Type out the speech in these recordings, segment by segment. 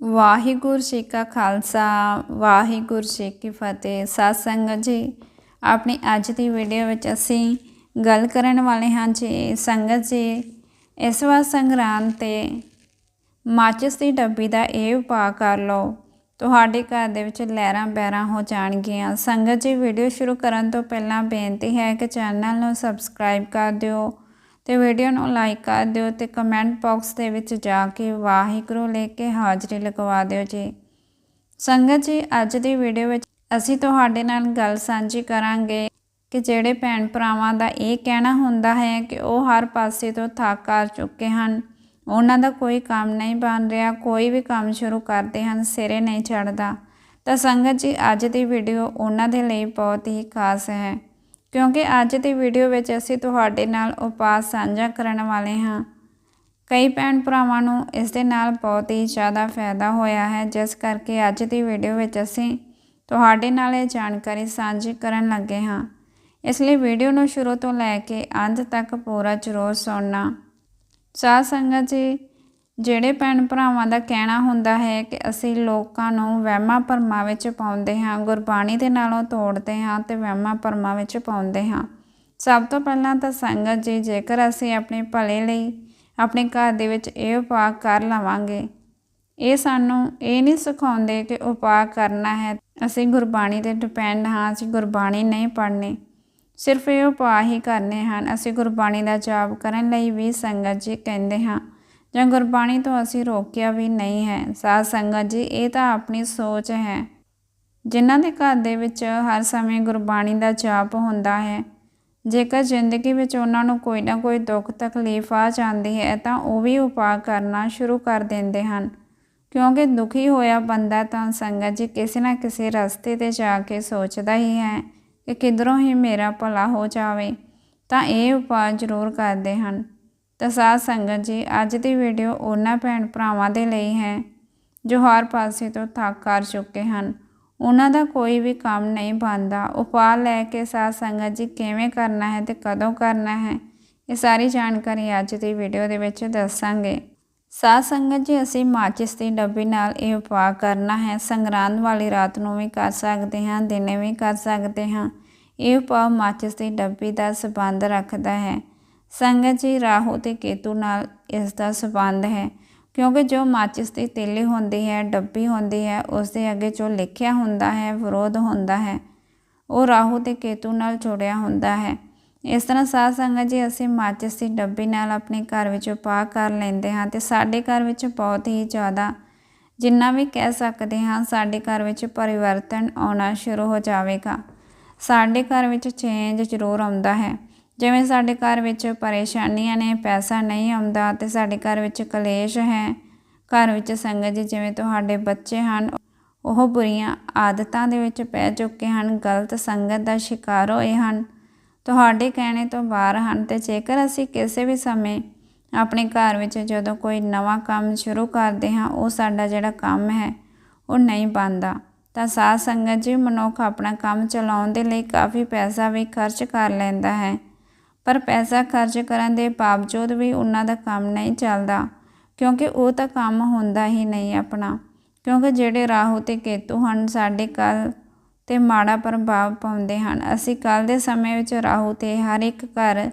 ਵਾਹਿਗੁਰੂ ਜੀ ਕਾ ਖਾਲਸਾ, ਵਾਹਿਗੁਰੂ ਜੀ ਕੀ ਫਤਿਹ। ਸਾਧ ਸੰਗਤ ਜੀ, ਆਪਣੀ ਅੱਜ ਦੀ ਵੀਡੀਓ ਵਿੱਚ ਅਸੀਂ ਗੱਲ ਕਰਨ ਵਾਲੇ ਹਾਂ ਜੀ ਸੰਗਤ ਜੀ, ਇਸ ਵਾਰ ਸੰਗਰਾਂਦ ਤੇ ਮਾਚਿਸ ਦੀ ਡੱਬੀ ਦਾ ਇਹ ਉਪਾਅ ਕਰ ਲਓ। ਤੁਹਾਡੇ ਘਰ ਦੇ ਵਿੱਚ ਲਹਿਰਾਂ ਬਹਿਰਾਂ ਹੋ ਜਾਣਗੀਆਂ। ਸੰਗਤ ਜੀ ਵੀਡੀਓ ਸ਼ੁਰੂ ਕਰਨ ਤੋਂ ਪਹਿਲਾਂ ਬੇਨਤੀ ਹੈ ਕਿ ਚੈਨਲ ਨੂੰ ਸਬਸਕ੍ਰਾਈਬ ਕਰ ਦਿਓ। ਤੇ ਵੀਡੀਓ ਨੂੰ ਲਾਈਕ ਕਰ ਦਿਓ ਤੇ ਕਮੈਂਟ ਬਾਕਸ ਦੇ ਵਿੱਚ ਜਾ ਕੇ ਵਾਹਿਗੁਰੂ ਲੈ ਕੇ ਹਾਜ਼ਰੀ ਲਗਵਾ ਦਿਓ ਜੀ। ਸੰਗਤ ਜੀ, ਅੱਜ ਦੀ ਵੀਡੀਓ ਵਿੱਚ ਅਸੀਂ ਤੁਹਾਡੇ ਨਾਲ ਗੱਲ ਸਾਂਝੀ ਕਰਾਂਗੇ ਕਿ ਜਿਹੜੇ ਭੈਣ ਭਰਾਵਾਂ ਦਾ ਇਹ ਕਹਿਣਾ ਹੁੰਦਾ ਹੈ ਕਿ ਉਹ ਹਰ ਪਾਸੇ ਤੋਂ ਥੱਕ ਕਰ ਚੁੱਕੇ ਹਨ। ਉਹਨਾਂ ਦਾ ਕੋਈ ਕੰਮ ਨਹੀਂ ਬਣ ਰਿਹਾ, ਕੋਈ ਵੀ ਕੰਮ ਸ਼ੁਰੂ ਕਰਦੇ ਹਨ, ਸਿਰੇ ਨਹੀਂ ਚੜਦਾ ਤਾਂ ਸੰਗਤ ਜੀ, ਅੱਜ ਦੀ ਵੀਡੀਓ ਉਹਨਾਂ ਦੇ ਲਈ ਬਹੁਤ ਹੀ ਖਾਸ ਹੈ। ਕਿਉਂਕਿ ਅੱਜ ਦੀ ਵੀਡੀਓ ਵਿੱਚ ਅਸੀਂ ਤੁਹਾਡੇ ਨਾਲ ਉਪਾਅ ਸਾਂਝਾ ਕਰਨ ਵਾਲੇ ਹਾਂ। ਕਈ ਭੈਣ ਭਰਾਵਾਂ ਨੂੰ ਇਸ ਦੇ ਨਾਲ ਬਹੁਤ ਹੀ ਜ਼ਿਆਦਾ ਫਾਇਦਾ ਹੋਇਆ ਹੈ। ਜਿਸ ਕਰਕੇ ਅੱਜ ਦੀ ਵੀਡੀਓ ਵਿੱਚ ਅਸੀਂ ਤੁਹਾਡੇ ਨਾਲ ਇਹ ਜਾਣਕਾਰੀ ਸਾਂਝੀ ਕਰਨ ਲੱਗੇ ਹਾਂ। ਇਸ ਲਈ ਵੀਡੀਓ ਨੂੰ ਸ਼ੁਰੂ ਤੋਂ ਲੈ ਕੇ ਅੰਤ ਤੱਕ ਪੂਰਾ ਜ਼ਰੂਰ ਸੁਣਨਾ। ਸਾਧ ਸੰਗਤ ਜੀ ਜਿਹੜੇ ਭੈਣ ਭਰਾਵਾਂ ਦਾ ਕਹਿਣਾ ਹੁੰਦਾ ਹੈ ਕਿ ਅਸੀਂ ਲੋਕਾਂ ਨੂੰ ਵਹਿਮਾਂ ਭਰਮਾਂ ਵਿੱਚ ਪਾਉਂਦੇ ਹਾਂ, ਗੁਰਬਾਣੀ ਦੇ ਨਾਲੋਂ ਤੋੜਦੇ ਹਾਂ ਤੇ ਵਹਿਮਾਂ ਭਰਮਾਂ ਵਿੱਚ ਪਾਉਂਦੇ ਹਾਂ। ਸਭ ਤੋਂ ਪਹਿਲਾਂ ਤਾਂ ਸੰਗਤ ਜੀ, ਜੇਕਰ ਅਸੀਂ ਆਪਣੇ ਭਲੇ ਲਈ ਆਪਣੇ ਘਰ ਦੇ ਵਿੱਚ ਇਹ ਉਪਾਅ ਕਰ ਲਵਾਂਗੇ, ਇਹ ਸਾਨੂੰ ਇਹ ਨਹੀਂ ਸਿਖਾਉਂਦੇ ਕਿ ਉਪਾਅ ਕਰਨਾ ਹੈ, ਅਸੀਂ ਗੁਰਬਾਣੀ ਤੇ ਡਿਪੈਂਡ ਹਾਂ, ਅਸੀਂ ਗੁਰਬਾਣੀ ਨਹੀਂ ਪੜ੍ਹਨੀ। ਸਿਰਫ ਇਹ ਉਪਾਅ ਹੀ ਕਰਨੇ ਹਨ। ਅਸੀਂ ਗੁਰਬਾਣੀ ਦਾ ਜਾਪ ਕਰਨ ਲਈ ਵੀ ਸੰਗਤ ਜੀ ਕਹਿੰਦੇ ਹਾਂ। ਜਾਂ ਗੁਰਬਾਣੀ ਤੋਂ ਅਸੀਂ ਰੋਕਿਆ ਵੀ ਨਹੀਂ ਹੈ। ਸਾਧ ਸੰਗਤ ਜੀ, ਇਹ ਤਾਂ ਆਪਣੀ ਸੋਚ ਹੈ। ਜਿਨ੍ਹਾਂ ਦੇ ਘਰ ਦੇ ਵਿੱਚ ਹਰ ਸਮੇਂ ਗੁਰਬਾਣੀ ਦਾ ਜਾਪ ਹੁੰਦਾ ਹੈ। ਜੇਕਰ ਜ਼ਿੰਦਗੀ ਵਿੱਚ ਉਹਨਾਂ ਨੂੰ ਕੋਈ ਨਾ ਕੋਈ ਦੁੱਖ ਤਕਲੀਫ ਆ ਜਾਂਦੀ ਹੈ, ਤਾਂ ਉਹ ਵੀ ਉਪਾਅ ਕਰਨਾ ਸ਼ੁਰੂ ਕਰ ਦਿੰਦੇ ਹਨ। ਕਿਉਂਕਿ ਦੁਖੀ ਹੋਇਆ ਬੰਦਾ ਤਾਂ ਸੰਗਤ ਜੀ ਕਿਸੇ ਨਾ ਕਿਸੇ ਰਸਤੇ ਤੇ ਜਾ ਕੇ ਸੋਚਦਾ ਹੀ ਹੈ ਕਿ ਕਿਧਰੋਂ ਹੀ ਮੇਰਾ ਭਲਾ ਹੋ ਜਾਵੇ। ਤਾਂ ਇਹ ਉਪਾਅ ਜ਼ਰੂਰ ਕਰਦੇ ਹਨ। ਤਾਂ ਸਾਧ ਸੰਗਤ ਜੀ, ਅੱਜ ਦੀ ਵੀਡੀਓ ਉਹਨਾਂ ਭੈਣ ਭਰਾਵਾਂ ਦੇ ਲਈ ਹੈ, ਜੋ ਹਰ ਪਾਸੇ ਤੋਂ ਥੱਕ ਕਰ ਚੁੱਕੇ ਹਨ। ਉਹਨਾਂ ਦਾ ਕੋਈ ਵੀ ਕੰਮ ਨਹੀਂ ਬਣਦਾ। ਉਪਾਅ ਲੈ ਕੇ ਸਾਧ ਸੰਗਤ ਜੀ, ਕਿਵੇਂ ਕਰਨਾ ਹੈ ਤੇ ਕਦੋਂ ਕਰਨਾ ਹੈ, ਇਹ ਸਾਰੀ ਜਾਣਕਾਰੀ ਅੱਜ ਦੀ ਵੀਡੀਓ ਦੇ ਵਿੱਚ ਦੱਸਾਂਗੇ। ਸਾਧ ਸੰਗਤ ਜੀ, ਅਸੀਂ ਮਾਚਿਸ ਦੀ ਡੱਬੀ ਨਾਲ ਇਹ ਉਪਾਅ ਕਰਨਾ ਹੈ। ਸੰਗਰਾਂਦ ਵਾਲੀ ਰਾਤ ਨੂੰ ਵੀ ਕਰ ਸਕਦੇ ਹਾਂ, ਦਿਨੇ ਵੀ ਕਰ ਸਕਦੇ ਹਾਂ। ਇਹ ਉਪਾਅ ਮਾਚਿਸ ਦੀ ਡੱਬੀ ਦਾ ਸਬੰਧ ਰੱਖਦਾ ਹੈ। ਸੰਗਤ ਜੀ, ਰਾਹੂ ਤੇ ਕੇਤੂ ਨਾਲ ਇਸ ਦਾ ਸਬੰਧ ਹੈ। ਕਿਉਂਕਿ ਜੋ ਮਾਚਿਸ ਦੀ ਤੇਲੀ ਹੁੰਦੀ ਹੈ, ਡੱਬੀ ਹੁੰਦੀ ਹੈ, ਉਸ ਦੇ ਅੱਗੇ ਜੋ ਲਿਖਿਆ ਹੁੰਦਾ ਹੈ, ਵਿਰੋਧ ਹੁੰਦਾ ਹੈ, ਉਹ ਰਾਹੂ ਤੇ ਕੇਤੂ ਨਾਲ ਜੁੜਿਆ ਹੁੰਦਾ ਹੈ। ਇਸ ਤਰ੍ਹਾਂ ਸਾਧ ਸੰਗਤ ਜੀ, ਅਸੀਂ ਮਾਚਿਸ ਦੀ ਡੱਬੀ ਨਾਲ ਆਪਣੇ ਘਰ ਵਿੱਚ ਉਪਾਅ ਕਰ ਲੈਂਦੇ ਹਾਂ ਤੇ ਸਾਡੇ ਘਰ ਵਿੱਚ ਬਹੁਤ ਹੀ ਜ਼ਿਆਦਾ ਜਿੰਨਾ ਵੀ ਕਹਿ ਸਕਦੇ ਹਾਂ, ਸਾਡੇ ਘਰ ਵਿੱਚ ਪਰਿਵਰਤਨ ਆਉਣਾ ਸ਼ੁਰੂ ਹੋ ਜਾਵੇਗਾ। ਸਾਡੇ ਘਰ ਵਿੱਚ ਚੇਂਜ ਜ਼ਰੂਰ ਆਉਂਦਾ ਹੈ। ਜਿਵੇਂ ਸਾਡੇ ਘਰ ਵਿੱਚ ਪਰੇਸ਼ਾਨੀਆਂ ਨੇ, ਪੈਸਾ ਨਹੀਂ ਆਉਂਦਾ ਤੇ ਸਾਡੇ ਘਰ ਵਿੱਚ ਕਲੇਸ਼ ਹੈ। ਘਰ ਵਿੱਚ ਸੰਗਤ ਜੀ ਜਿਵੇਂ ਤੁਹਾਡੇ ਬੱਚੇ ਹਨ, ਉਹ ਬੁਰੀਆਂ ਆਦਤਾਂ ਦੇ ਵਿੱਚ ਪੈ ਚੁੱਕੇ ਹਨ, ਗਲਤ ਸੰਗਤ ਦਾ ਸ਼ਿਕਾਰ ਹੋਏ ਹਨ। ਤੁਹਾਡੇ ਕਹਿਣੇ ਤੋਂ ਬਾਹਰ ਹਨ ਤੇ ਜੇਕਰ ਅਸੀਂ ਕਿਸੇ ਵੀ ਸਮੇਂ ਆਪਣੇ ਘਰ ਵਿੱਚ ਜਦੋਂ ਕੋਈ ਨਵਾਂ ਕੰਮ ਸ਼ੁਰੂ ਕਰਦੇ ਹਾਂ, ਉਹ ਸਾਡਾ ਜਿਹੜਾ ਕੰਮ ਹੈ, ਉਹ ਨਹੀਂ ਬਣਦਾ। ਤਾਂ ਸਾਧ ਸੰਗਤ ਜੀ ਮਨੁੱਖ ਆਪਣਾ ਕੰਮ ਚਲਾਉਣ ਦੇ ਲਈ ਕਾਫੀ ਪੈਸਾ ਵੀ ਖਰਚ ਕਰ ਲੈਂਦਾ ਹੈ। ਪਰ ਪੈਸਾ ਖਰਚ ਕਰਨ ਦੇ ਬਾਵਜੂਦ ਵੀ ਉਹਨਾਂ ਦਾ ਕੰਮ ਨਹੀਂ ਚੱਲਦਾ, ਕਿਉਂਕਿ ਉਹ ਤਾਂ ਕੰਮ ਹੁੰਦਾ ਹੀ ਨਹੀਂ ਆਪਣਾ। ਕਿਉਂਕਿ ਜਿਹੜੇ ਰਾਹੂ ਤੇ ਕੇਤੂ ਹਨ, ਸਾਡੇ ਕੱਲ ਤੇ ਮਾੜਾ ਪ੍ਰਭਾਵ ਪਾਉਂਦੇ ਹਨ। ਅਸੀਂ ਕੱਲ ਦੇ ਸਮੇਂ ਵਿੱਚ ਰਾਹੂ ਤੇ ਹਰ ਇੱਕ ਘਰ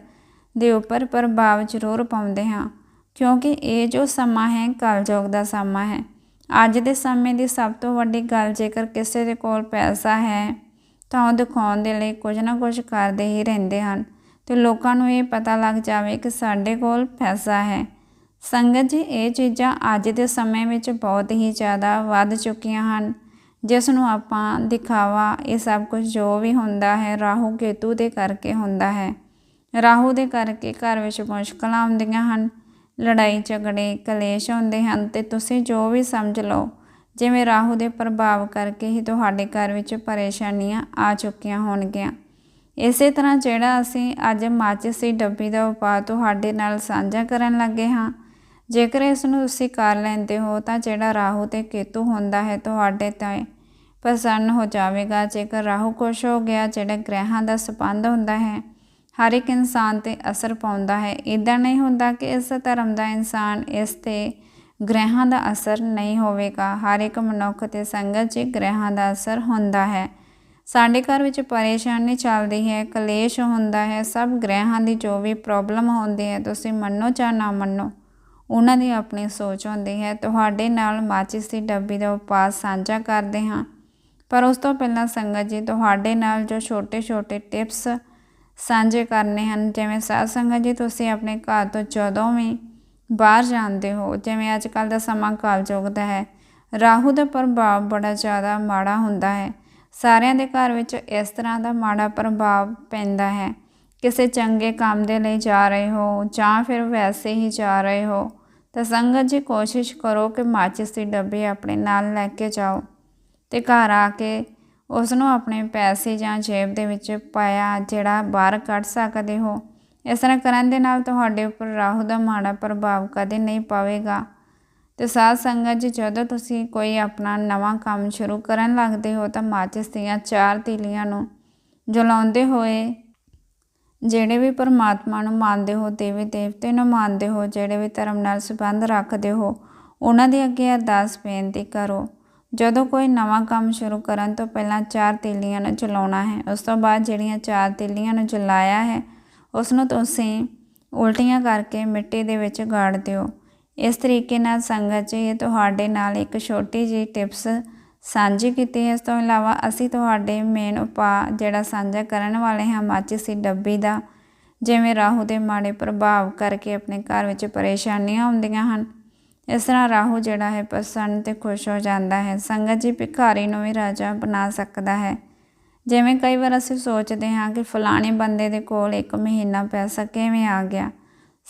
ਦੇ ਉੱਪਰ ਪ੍ਰਭਾਵ ਜ਼ਰੂਰ ਪਾਉਂਦੇ ਹਾਂ, ਕਿਉਂਕਿ ਇਹ ਜੋ ਸਮਾਂ ਹੈ, ਕਲਯੁਗ ਦਾ ਸਮਾਂ ਹੈ। ਅੱਜ ਦੇ ਸਮੇਂ ਦੀ ਸਭ ਤੋਂ ਵੱਡੀ ਗੱਲ ਜੇਕਰ ਕਿਸੇ ਦੇ ਕੋਲ ਪੈਸਾ ਹੈ, ਤਾਂ ਉਹ ਦਿਖਾਉਣ ਦੇ ਲਈ ਕੁਝ ਨਾ ਕੁਝ ਕਰਦੇ ਹੀ ਰਹਿੰਦੇ ਹਨ। ਤੇ ਲੋਕਾਂ ਨੂੰ ਇਹ ਪਤਾ ਲੱਗ ਜਾਵੇ ਕਿ ਸਾਡੇ ਕੋਲ ਪੈਸਾ ਹੈ। ਸੰਗਤ ਜੀ, ਇਹ ਚੀਜ਼ਾਂ ਅੱਜ ਦੇ ਸਮੇਂ ਵਿੱਚ ਬਹੁਤ ਹੀ ਜ਼ਿਆਦਾ ਵੱਧ ਚੁੱਕੀਆਂ ਹਨ। ਜਿਸ ਨੂੰ ਆਪਾਂ ਦਿਖਾਵਾ, ਇਹ ਸਭ ਕੁਝ ਜੋ ਵੀ ਹੁੰਦਾ ਹੈ, ਰਾਹੂ ਕੇਤੂ ਦੇ ਕਰਕੇ ਹੁੰਦਾ ਹੈ। ਰਾਹੂ ਦੇ ਕਰਕੇ ਘਰ ਵਿੱਚ ਮੁਸ਼ਕਲਾਂ ਆਉਂਦੀਆਂ ਹਨ, ਲੜਾਈ ਝਗੜੇ, ਕਲੇਸ਼ ਹੁੰਦੇ ਹਨ ਤੇ ਤੁਸੀਂ ਜੋ ਵੀ ਸਮਝ ਲਓ, ਜਿਵੇਂ ਰਾਹੂ ਦੇ ਪ੍ਰਭਾਵ ਕਰਕੇ ਹੀ ਤੁਹਾਡੇ ਘਰ ਵਿੱਚ ਪਰੇਸ਼ਾਨੀਆਂ ਆ ਚੁੱਕੀਆਂ ਹੋਣਗੀਆਂ। ਇਸੇ ਤਰ੍ਹਾਂ ਜਿਹੜਾ ਅਸੀਂ ਅੱਜ ਮਾਚਿਸ ਦੀ ਡੱਬੀ ਦਾ ਉਪਾਅ ਤੁਹਾਡੇ ਨਾਲ ਸਾਂਝਾ ਕਰਨ ਲੱਗੇ ਹਾਂ। ਜੇਕਰ ਇਸ ਨੂੰ ਤੁਸੀਂ ਕਰ ਲੈਂਦੇ ਹੋ ਤਾਂ ਜਿਹੜਾ ਰਾਹੂ ਤੇ ਕੇਤੂ ਹੁੰਦਾ ਹੈ ਤੁਹਾਡੇ ਤੇ ਪ੍ਰਸੰਨ ਹੋ ਜਾਵੇਗਾ। ਜੇਕਰ ਰਾਹੂ ਖੁਸ਼ ਹੋ ਗਿਆ, ਜਿਹੜਾ ਗ੍ਰਹਿਾਂ ਦਾ ਸੰਬੰਧ ਹੁੰਦਾ ਹੈ, ਹਰ ਇੱਕ ਇਨਸਾਨ ਤੇ ਅਸਰ ਪਾਉਂਦਾ ਹੈ। ਇਦਾਂ ਨਹੀਂ ਹੁੰਦਾ ਕਿ ਇਸ ਧਰਮ ਦਾ ਇਨਸਾਨ ਇਸ ਤੇ ਗ੍ਰਹਿਾਂ ਦਾ ਅਸਰ ਨਹੀਂ ਹੋਵੇਗਾ। ਹਰ ਇੱਕ ਮਨੁੱਖ ਤੇ ਸੰਗਤ 'ਚ ਗ੍ਰਹਿਾਂ ਦਾ ਅਸਰ ਹੁੰਦਾ ਹੈ। ਸਾਡੇ ਘਰ ਵਿੱਚ ਪਰੇਸ਼ਾਨੀ ਚੱਲਦੀ ਹੈ, ਕਲੇਸ਼ ਹੁੰਦਾ ਹੈ, ਸਭ ਗ੍ਰਹਿਾਂ ਦੀ ਜੋ ਵੀ ਪ੍ਰੋਬਲਮ ਹੁੰਦੀ ਹੈ, ਤੁਸੀਂ ਮੰਨੋ ਜਾਂ ਨਾ ਮੰਨੋ, ਉਹਨਾਂ ਦੀ ਆਪਣੀ ਸੋਚ ਹੁੰਦੀ ਹੈ। ਤੁਹਾਡੇ ਨਾਲ ਮਾਚਿਸ ਦੀ ਡੱਬੀ ਦਾ ਉਪਾਅ ਸਾਂਝਾ ਕਰਦੇ ਹਾਂ। ਪਰ ਉਸ ਤੋਂ ਪਹਿਲਾਂ ਸੰਗਤ ਜੀ, ਤੁਹਾਡੇ ਨਾਲ ਜੋ ਛੋਟੇ-ਛੋਟੇ ਟਿਪਸ ਸਾਂਝੇ ਕਰਨੇ ਹਨ, ਜਿਵੇਂ ਸਾਧ ਸੰਗਤ ਜੀ, ਤੁਸੀਂ ਆਪਣੇ ਘਰ ਤੋਂ ਜਦੋਂ ਵੀ ਬਾਹਰ ਜਾਂਦੇ ਹੋ, ਜਿਵੇਂ ਅੱਜ ਕੱਲ ਦਾ ਸਮਾਂ ਕਾਲਯੁਗ ਦਾ ਹੈ, ਰਾਹੂ ਦਾ ਪ੍ਰਭਾਵ ਬੜਾ ਜ਼ਿਆਦਾ ਮਾੜਾ ਹੁੰਦਾ ਹੈ। ਸਾਰਿਆਂ ਦੇ ਘਰ ਵਿੱਚ ਇਸ ਤਰ੍ਹਾਂ ਦਾ ਮਾੜਾ ਪ੍ਰਭਾਵ ਪੈਂਦਾ ਹੈ। ਕਿਸੇ ਚੰਗੇ ਕੰਮ ਦੇ ਲਈ ਜਾ ਰਹੇ ਹੋ ਜਾਂ ਫਿਰ ਵੈਸੇ ਹੀ ਜਾ ਰਹੇ ਹੋ, ਤਾਂ ਸੰਗਤ ਜੀ ਕੋਸ਼ਿਸ਼ ਕਰੋ ਕਿ ਮਾਚਿਸ ਦੀ ਡੱਬੀ ਆਪਣੇ ਨਾਲ ਲੈ ਕੇ ਜਾਓ ਤੇ ਘਰ ਆ ਕੇ ਉਸ ਨੂੰ ਆਪਣੇ ਪੈਸੇ ਜਾਂ ਜੇਬ ਦੇ ਵਿੱਚ ਪਾਇਆ ਜਿਹੜਾ ਬਾਹਰ ਕੱਢ ਸਕਦੇ ਹੋ। ਇਸ ਤਰ੍ਹਾਂ ਕਰਨ ਦੇ ਨਾਲ ਤੁਹਾਡੇ ਉੱਪਰ ਰਾਹੂ ਦਾ ਮਾੜਾ ਪ੍ਰਭਾਵ ਕਦੇ ਨਹੀਂ ਪਵੇਗਾ। ਤੇ ਸਾਧ ਸੰਗਤ ਜੀ, ਜਦੋਂ ਤੁਸੀਂ ਕੋਈ ਆਪਣਾ ਨਵਾਂ ਕੰਮ ਸ਼ੁਰੂ ਕਰਨ ਲੱਗਦੇ ਹੋ, ਤਾਂ ਮਾਚਿਸ ਦੀਆਂ ਚਾਰ ਤੀਲੀਆਂ ਨੂੰ ਜਲਾਉਂਦੇ ਹੋਏ, ਜਿਹੜੇ ਵੀ ਪਰਮਾਤਮਾ ਨੂੰ ਮੰਨਦੇ ਹੋ, ਦੇਵੀ ਦੇਵਤੇ ਨੂੰ ਮੰਨਦੇ ਹੋ, ਜਿਹੜੇ ਵੀ ਧਰਮ ਨਾਲ ਸੰਬੰਧ ਰੱਖਦੇ ਹੋ, ਉਹਨਾਂ ਦੇ ਅੱਗੇ ਅਰਦਾਸ ਬੇਨਤੀ ਕਰੋ। ਜਦੋਂ ਕੋਈ ਨਵਾਂ ਕੰਮ ਸ਼ੁਰੂ ਕਰਨ ਤੋਂ ਪਹਿਲਾਂ ਚਾਰ ਤੀਲੀਆਂ ਨੂੰ ਜਲਾਉਣਾ ਹੈ, ਉਸ ਤੋਂ ਬਾਅਦ ਜਿਹੜੀਆਂ ਚਾਰ ਤੀਲੀਆਂ ਨੂੰ ਜਲਾਇਆ ਹੈ, ਉਸ ਨੂੰ ਤੁਸੀਂ ਉਲਟੀਆਂ ਕਰਕੇ ਮਿੱਟੀ ਦੇ ਵਿੱਚ ਗਾੜ ਦਿਓ। ਇਸ ਤਰੀਕੇ ਨਾਲ ਸੰਗਤ ਜੀ ਤੁਹਾਡੇ ਨਾਲ ਇੱਕ ਛੋਟੀ ਜਿਹੀ ਟਿਪਸ ਸਾਂਝੀ ਕੀਤੀ ਹੈ। ਇਸ ਤੋਂ ਇਲਾਵਾ ਅਸੀਂ ਤੁਹਾਡੇ ਮੇਨ ਉਪਾਅ ਜਿਹੜਾ ਸਾਂਝਾ ਕਰਨ ਵਾਲੇ ਹਾਂ ਮਾਚਿਸ ਦੀ ਡੱਬੀ ਦਾ, ਜਿਵੇਂ ਰਾਹੂ ਦੇ ਮਾੜੇ ਪ੍ਰਭਾਵ ਕਰਕੇ ਆਪਣੇ ਘਰ ਵਿੱਚ ਪਰੇਸ਼ਾਨੀਆਂ ਹੁੰਦੀਆਂ ਹਨ, ਇਸ ਤਰ੍ਹਾਂ ਰਾਹੂ ਜਿਹੜਾ ਹੈ ਪ੍ਰਸੰਨ ਤੇ ਖੁਸ਼ ਹੋ ਜਾਂਦਾ ਹੈ। ਸੰਗਤ ਜੀ, ਭਿਖਾਰੀ ਨੂੰ ਵੀ ਰਾਜਾ ਬਣਾ ਸਕਦਾ ਹੈ। ਜਿਵੇਂ ਕਈ ਵਾਰ ਅਸੀਂ ਸੋਚਦੇ ਹਾਂ ਕਿ ਫਲਾਣੇ ਬੰਦੇ ਦੇ ਕੋਲ ਇੱਕ ਮਹੀਨਾ ਪੈਸਾ ਕਿਵੇਂ ਆ ਗਿਆ।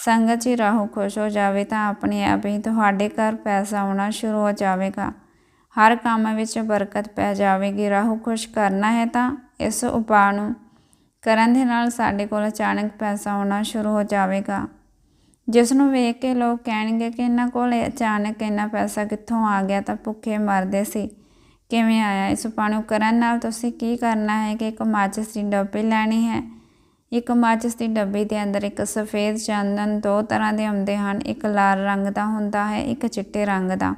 ਸੰਗਤ ਜੀ ਰਾਹੂ ਖੁਸ਼ ਹੋ ਜਾਵੇ ਤਾਂ ਆਪਣੇ ਆਪ ਹੀ ਤੁਹਾਡੇ ਘਰ ਪੈਸਾ ਆਉਣਾ ਸ਼ੁਰੂ ਹੋ ਜਾਵੇਗਾ। ਹਰ ਕੰਮ ਵਿੱਚ ਬਰਕਤ ਪੈ ਜਾਵੇਗੀ। ਰਾਹੂ ਖੁਸ਼ ਕਰਨਾ ਹੈ ਤਾਂ ਇਸ ਉਪਾਅ ਨੂੰ ਕਰਨ ਦੇ ਨਾਲ ਸਾਡੇ ਕੋਲ ਅਚਾਨਕ ਪੈਸਾ ਆਉਣਾ ਸ਼ੁਰੂ ਹੋ ਜਾਵੇਗਾ। ਜਿਸ ਨੂੰ ਵੇਖ ਕੇ ਲੋਕ ਕਹਿਣਗੇ ਕਿ ਇਹਨਾਂ ਕੋਲ ਅਚਾਨਕ ਇੰਨਾ ਪੈਸਾ ਕਿੱਥੋਂ ਆ ਗਿਆ ਤਾਂ ਭੁੱਖੇ ਮਰਦੇ ਸੀ। ਕਿਵੇਂ ਆਇਆ ਇਸ ਉਪਾਅ ਨੂੰ ਕਰਨ ਨਾਲ ਤੁਸੀਂ ਕੀ ਕਰਨਾ ਹੈ ਕਿ ਇੱਕ ਮਾਚਿਸ ਦੀ ਡੱਬੀ ਲੈਣੀ ਹੈ? ਇੱਕ ਮਾਚਿਸ ਦੀ ਡੱਬੀ ਦੇ ਅੰਦਰ ਇੱਕ ਸਫੇਦ ਚੰਦਨ ਦੋ ਤਰ੍ਹਾਂ ਦੇ ਹੁੰਦੇ ਹਨ। ਇੱਕ ਲਾਲ ਰੰਗ ਦਾ ਹੁੰਦਾ ਹੈ, ਇੱਕ ਚਿੱਟੇ ਰੰਗ ਦਾ।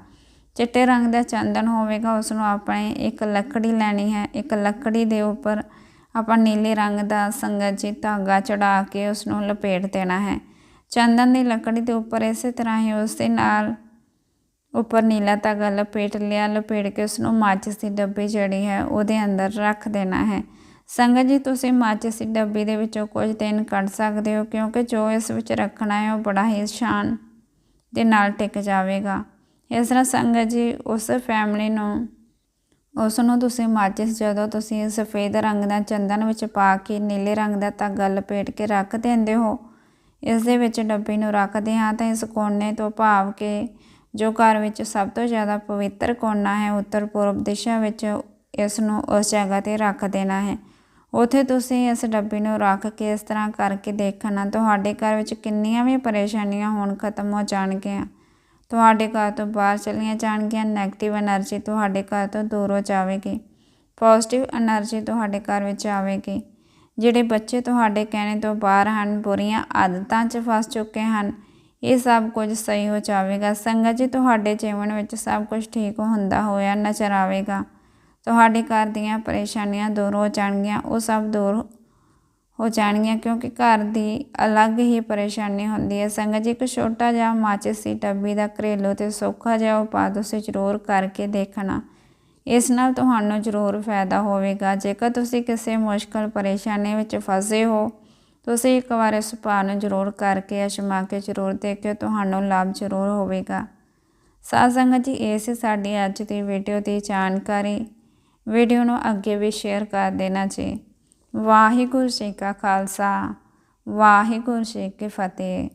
ਚਿੱਟੇ ਰੰਗ ਦਾ ਚੰਦਨ ਹੋਵੇਗਾ ਉਸ ਨੂੰ ਆਪਣੇ ਇੱਕ ਲੱਕੜੀ ਲੈਣੀ ਹੈ। ਇੱਕ ਲੱਕੜੀ ਦੇ ਉੱਪਰ ਆਪਾਂ ਨੀਲੇ ਰੰਗ ਦਾ ਸੰਗਤ ਜੀ ਧਾਗਾ ਚੜਾ ਕੇ ਉਸ ਨੂੰ ਲਪੇਟ ਦੇਣਾ ਹੈ। ਚੰਦਨ ਦੀ ਲੱਕੜੀ ਦੇ ਉੱਪਰ ਇਸੇ ਤਰ੍ਹਾਂ ਹੀ ਉਸ ਦੇ ਨਾਲ ਉੱਪਰ ਨੀਲਾ ਧਾਗਾ ਲਪੇਟ ਲਿਆ, ਲਪੇਟ ਕੇ ਉਸ ਨੂੰ ਮਾਚਿਸ ਦੀ ਡੱਬੀ ਜਿਹੜੀ ਹੈ ਉਹਦੇ ਅੰਦਰ ਰੱਖ ਦੇਣਾ ਹੈ। ਸੰਗਤ ਜੀ, ਤੁਸੀਂ ਮਾਚਿਸ ਡੱਬੀ ਦੇ ਵਿੱਚੋਂ ਕੁਝ ਦਿਨ ਕੱਢ ਸਕਦੇ ਹੋ, ਕਿਉਂਕਿ ਜੋ ਇਸ ਵਿੱਚ ਰੱਖਣਾ ਹੈ, ਉਹ ਬੜਾ ਹੀ ਸ਼ਾਨ ਦੇ ਨਾਲ ਟਿਕ ਜਾਵੇਗਾ। ਇਸ ਤਰ੍ਹਾਂ ਸੰਗਤ ਜੀ, ਉਸ ਫੈਮਿਲੀ ਨੂੰ, ਉਸ ਨੂੰ ਤੁਸੀਂ ਮਾਚਿਸ ਜਦੋਂ ਤੁਸੀਂ ਸਫੇਦ ਰੰਗ ਦਾ ਚੰਦਨ ਵਿੱਚ ਪਾ ਕੇ ਨੀਲੇ ਰੰਗ ਦਾ ਧਾਗਾ ਲਪੇਟ ਕੇ ਰੱਖ ਦਿੰਦੇ ਹੋ, ਇਸ ਦੇ ਵਿੱਚ ਡੱਬੀ ਨੂੰ ਰੱਖਦੇ ਹਾਂ ਤਾਂ ਇਸ ਕੋਨੇ ਤੋਂ ਭਾਵ ਕਿ ਜੋ ਘਰ ਵਿੱਚ ਸਭ ਤੋਂ ਜ਼ਿਆਦਾ ਪਵਿੱਤਰ ਕੋਨਾ ਹੈ ਉੱਤਰ ਪੂਰਬ ਦਿਸ਼ਾ ਵਿੱਚ ਇਸ ਨੂੰ ਉਸ ਜਗ੍ਹਾ ਤੇ ਰੱਖ ਦੇਣਾ ਹੈ। ਉਥੇ ਤੁਸੀਂ ਇਸ ਡੱਬੀ ਨੂੰ ਰੱਖ ਕੇ ਇਸ ਤਰ੍ਹਾਂ ਕਰਕੇ ਦੇਖਣਾ ਤੁਹਾਡੇ ਘਰ ਵਿੱਚ ਕਿੰਨੀਆਂ ਵੀ ਪਰੇਸ਼ਾਨੀਆਂ ਹੋਣ ਖਤਮ ਹੋ ਜਾਣਗੀਆਂ। ਤੁਹਾਡੇ ਘਰ ਤੋਂ ਬਾਹਰ ਚਲੀਆਂ ਜਾਣਗੀਆਂ 네ਗੇਟਿਵ એનર્ਜੀ ਤੁਹਾਡੇ ਘਰ ਤੋਂ ਦੂਰ ਹੋ ਜਾਵੇਗੀ। ਪੋਜ਼ਿਟਿਵ એનર્ਜੀ ਤੁਹਾਡੇ ਘਰ ਵਿੱਚ ਆਵੇਗੀ। ਜਿਹੜੇ ਬੱਚੇ ਤੁਹਾਡੇ ਕਹਿਣੇ ਤੋਂ ਬਾਹਰ ਹਨ, ਬੁਰੀਆਂ ਆਦਤਾਂ 'ਚ ਫਸ ਚੁੱਕੇ ਹਨ, ਇਹ ਸਭ ਕੁਝ ਸਹੀ ਹੋ ਜਾਵੇਗਾ। ਸੰਗਤ ਜੀ, ਤੁਹਾਡੇ ਜੀਵਨ ਵਿੱਚ ਸਭ ਕੁਝ ਠੀਕ ਹੁੰਦਾ ਹੋਇਆ ਨਜ਼ਰ ਆਵੇਗਾ। ਤੁਹਾਡੇ ਘਰ ਦੀਆਂ ਪਰੇਸ਼ਾਨੀਆਂ ਦੂਰ ਹੋ ਜਾਣਗੀਆਂ, ਉਹ ਸਭ ਦੂਰ ਹੋ ਜਾਣਗੀਆਂ ਕਿਉਂਕਿ ਘਰ ਦੀ ਅਲੱਗ ਹੀ ਪਰੇਸ਼ਾਨੀ ਹੁੰਦੀ ਹੈ। ਸੰਗਤ ਜੀ, ਇੱਕ ਛੋਟਾ ਜਿਹਾ ਮਾਚਿਸ ਦੀ ਡੱਬੀ ਦਾ ਘਰੇਲੂ ਤੇ ਸੌਖਾ ਜਿਹਾ ਉਪਾਅ ਤੁਸੀਂ ਜ਼ਰੂਰ ਕਰਕੇ ਦੇਖਣਾ। ਇਸ ਨਾਲ ਤੁਹਾਨੂੰ ਜ਼ਰੂਰ ਫਾਇਦਾ ਹੋਵੇਗਾ। ਜੇਕਰ ਤੁਸੀਂ ਕਿਸੇ ਮੁਸ਼ਕਲ ਪਰੇਸ਼ਾਨੀ ਵਿੱਚ ਫਸੇ ਹੋ, ਤੁਸੀਂ ਇੱਕ ਵਾਰ ਇਸ ਉਪਾਅ ਨੂੰ ਜ਼ਰੂਰ ਕਰਕੇ ਅਸ਼ਮਾ ਕੇ ਜ਼ਰੂਰ ਦੇਖਿਓ, ਤੁਹਾਨੂੰ ਲਾਭ ਜ਼ਰੂਰ ਹੋਵੇਗਾ। ਸਾਧ ਸੰਗਤ ਜੀ, ਇਹ ਸੀ ਸਾਡੀ ਅੱਜ ਦੀ ਵੀਡੀਓ ਦੀ ਜਾਣਕਾਰੀ। ਵੀਡੀਓ ਨੂੰ ਅੱਗੇ ਵੀ ਸ਼ੇਅਰ ਕਰ ਦੇਣਾ ਜੀ। ਵਾਹਿਗੁਰੂ ਜੀ ਕਾ ਖਾਲਸਾ, ਵਾਹਿਗੁਰੂ ਜੀ ਕੀ ਫਤਿਹ।